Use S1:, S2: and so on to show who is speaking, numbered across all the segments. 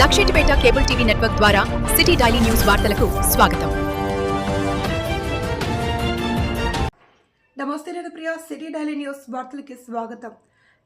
S1: Luxettipet cable TV network ద్వారా city daily news వార్తలకు స్వాగతం.
S2: నమస్తే నేను ప్రియా సిటీ డైలీ న్యూస్ వార్తలకి స్వాగతం.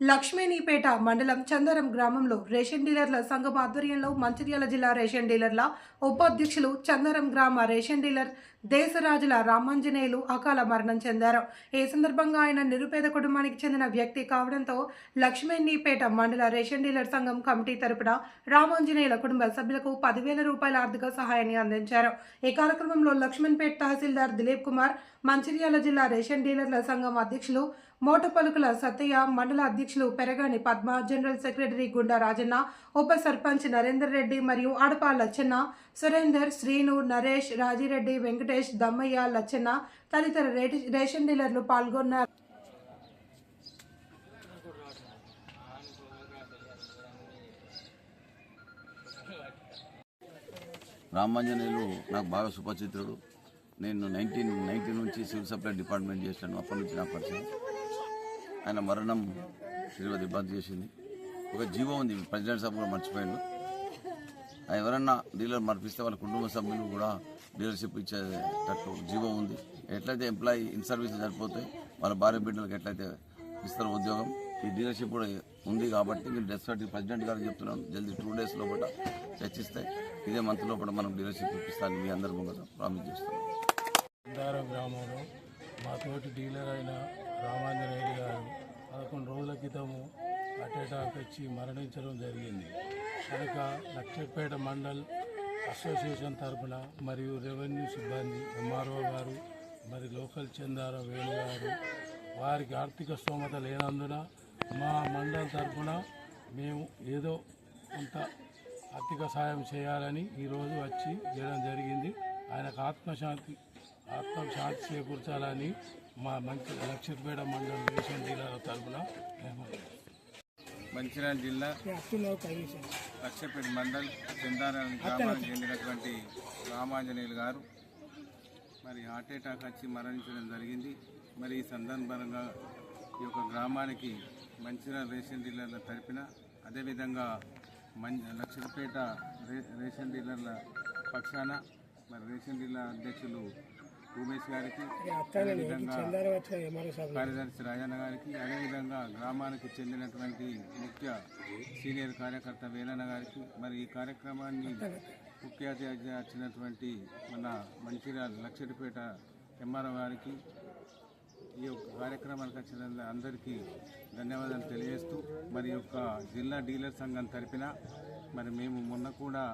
S2: లక్ష్మీనీపేట మండలం చందరం గ్రామంలో రేషన్ డీలర్ల సంఘం ఆధ్వర్యంలో మంచిర్యాల జిల్లా రేషన్ డీలర్ల ఉపాధ్యక్షులు చందరం గ్రామ రేషన్ డీలర్ దేశరాజుల రామాంజనేయులు అకాల మరణం చెందారు. ఈ సందర్భంగా ఆయన నిరుపేద కుటుంబానికి చెందిన వ్యక్తి కావడంతో లక్ష్మీనీపేట మండల రేషన్ డీలర్ సంఘం కమిటీ తరపున రామాంజనేయుల కుటుంబ సభ్యులకు పదివేల రూపాయల ఆర్థిక సహాయాన్ని అందించారు. ఈ కార్యక్రమంలో లక్ష్మణ్పేట తహసీల్దార్ దిలీప్ కుమార్ మంచిర్యాల జిల్లా రేషన్ డీలర్ల సంఘం అధ్యక్షులు మోటపలుకుల సత్తయ్య మండల అధ్యక్షులు పెరగాని పద్మ జనరల్ సెక్రటరీ గుండా రాజన్న ఉప సర్పంచ్ నరేందర్ రెడ్డి మరియు ఆడపా లచ్చన్న సురేందర్ శ్రీను నరేష్ రాజిరెడ్డి వెంకటేష్ దమ్మయ్య లచ్చన్న తదితర రేషన్ డీలర్లు పాల్గొన్నారు.
S3: రామాంజనేయులు నాకు బాగా సుపరిచితుడు. నేను నైన్టీన్ నైన్టీ నుంచి సివిల్ సప్లై డిపార్ట్మెంట్ చేశాను. అప్పటి నుంచి నాకు పరిచయం. ఆయన మరణం శ్రీవతి ఇబ్బంది చేసింది. ఒక జీవో ఉంది ప్రెసిడెంట్ సభ కూడా మర్చిపోయాడు. ఆయన ఎవరన్నా డీలర్ మర్పిస్తే వాళ్ళ కుటుంబ సభ్యులు కూడా డీలర్షిప్ ఇచ్చేటట్టు జీవో ఉంది. ఎట్లయితే ఎంప్లాయీ ఇన్ సర్వీస్ సరిపోతే వాళ్ళ భార్య బిడ్డలకు ఎట్లయితే ఇస్తారు ఉద్యోగం ఈ డీలర్షిప్ కూడా ఉంది కాబట్టి మీరు డెత్ ప్రెసిడెంట్ గారు చెప్తున్నాను. జల్దీ టూ డేస్ లోపల చర్చిస్తే ఇదే మంత్ లోపల మనం డీలర్షిప్ ఇప్పిస్తాను మీ అందరి ముందు ప్రామిస్ చేస్తున్నాం
S4: గ్రామంలో తోటి డీలర్ అయిన రామాంజనేయుడు గారు పదకొండు రోజుల క్రితము అటాక్ వచ్చి మరణించడం జరిగింది. కనుక లక్షపేట మండల్ అసోసియేషన్ తరఫున మరియు రెవెన్యూ సిబ్బంది ఎంఆర్ఓ గారు మరి లోకల్ చందార వేణు గారు వారికి ఆర్థిక స్తోమత లేనందున మా మండల్ తరఫున మేము ఏదో కొంత ఆర్థిక సాయం చేయాలని ఈరోజు వచ్చి చేయడం జరిగింది. ఆయనకు ఆత్మశాంతి ఆత్మశాంతి చేకూర్చాలని మా మంచి లక్షపేట మండలం రేషన్ డీలర్ తరఫున
S5: మంచిర్యాల జిల్లా లక్షపేట మండల్ చందారం గ్రామానికి చెందినటువంటి రామాంజనేయులు గారు. మరి హార్ట్ అటాక్ వచ్చి మరణించడం జరిగింది. మరి ఈ సందర్భంగా ఈ యొక్క గ్రామానికి మంచిర్యాల రేషన్ డీలర్ల తరపున అదేవిధంగా మం లక్షపేట రే రేషన్ డీలర్ల పక్షాన మరి రేషన్ డీలర్ అధ్యక్షులు ఉమేష్ గారికి కార్యదర్శి రాజన్న గారికి అదేవిధంగా గ్రామానికి చెందినటువంటి ముఖ్య సీనియర్ కార్యకర్త వేలన్న గారికి మరి ఈ కార్యక్రమాన్ని ముఖ్య అతిథిగా వచ్చినటువంటి మన మంచిర్యాల లక్షడిపేట ఎంఆర్ఓ గారికి ఈ యొక్క కార్యక్రమానికి వచ్చిన అందరికీ ధన్యవాదాలు తెలియజేస్తూ మరి యొక్క జిల్లా డీలర్ సంఘం తరపున మరి మేము మొన్న కూడా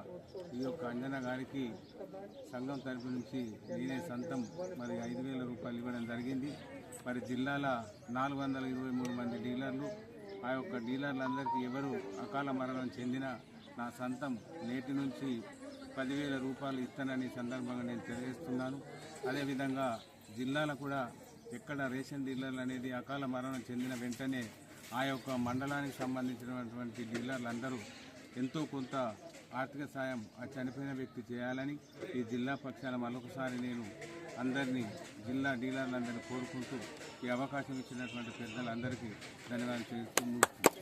S5: ఈ యొక్క అంజన గారికి సంఘం తరపు నుంచి నేనే సొంతం మరి ఐదు వేల రూపాయలు ఇవ్వడం జరిగింది. మరి జిల్లాల నాలుగు వందల ఇరవై మూడు మంది డీలర్లు ఆ యొక్క డీలర్లందరికీ ఎవరు అకాల మరణం చెందిన నా సొంతం నేటి నుంచి పదివేల రూపాయలు ఇస్తానని సందర్భంగా నేను తెలియజేస్తున్నాను. అదేవిధంగా జిల్లాల కూడా ఎక్కడ రేషన్ డీలర్లు అనేది అకాల మరణం చెందిన వెంటనే ఆ యొక్క మండలానికి సంబంధించినటువంటి డీలర్లు అందరూ ఎంతో కొంత ఆర్థిక సాయం ఆ చనిపోయిన వ్యక్తి చేయాలని ఈ జిల్లా పక్షాన మరొకసారి నేను అందరినీ జిల్లా డీలర్లందరినీ కోరుకుంటూ ఈ అవకాశం ఇచ్చినటువంటి పెద్దలందరికీ ధన్యవాదాలు చేస్తూ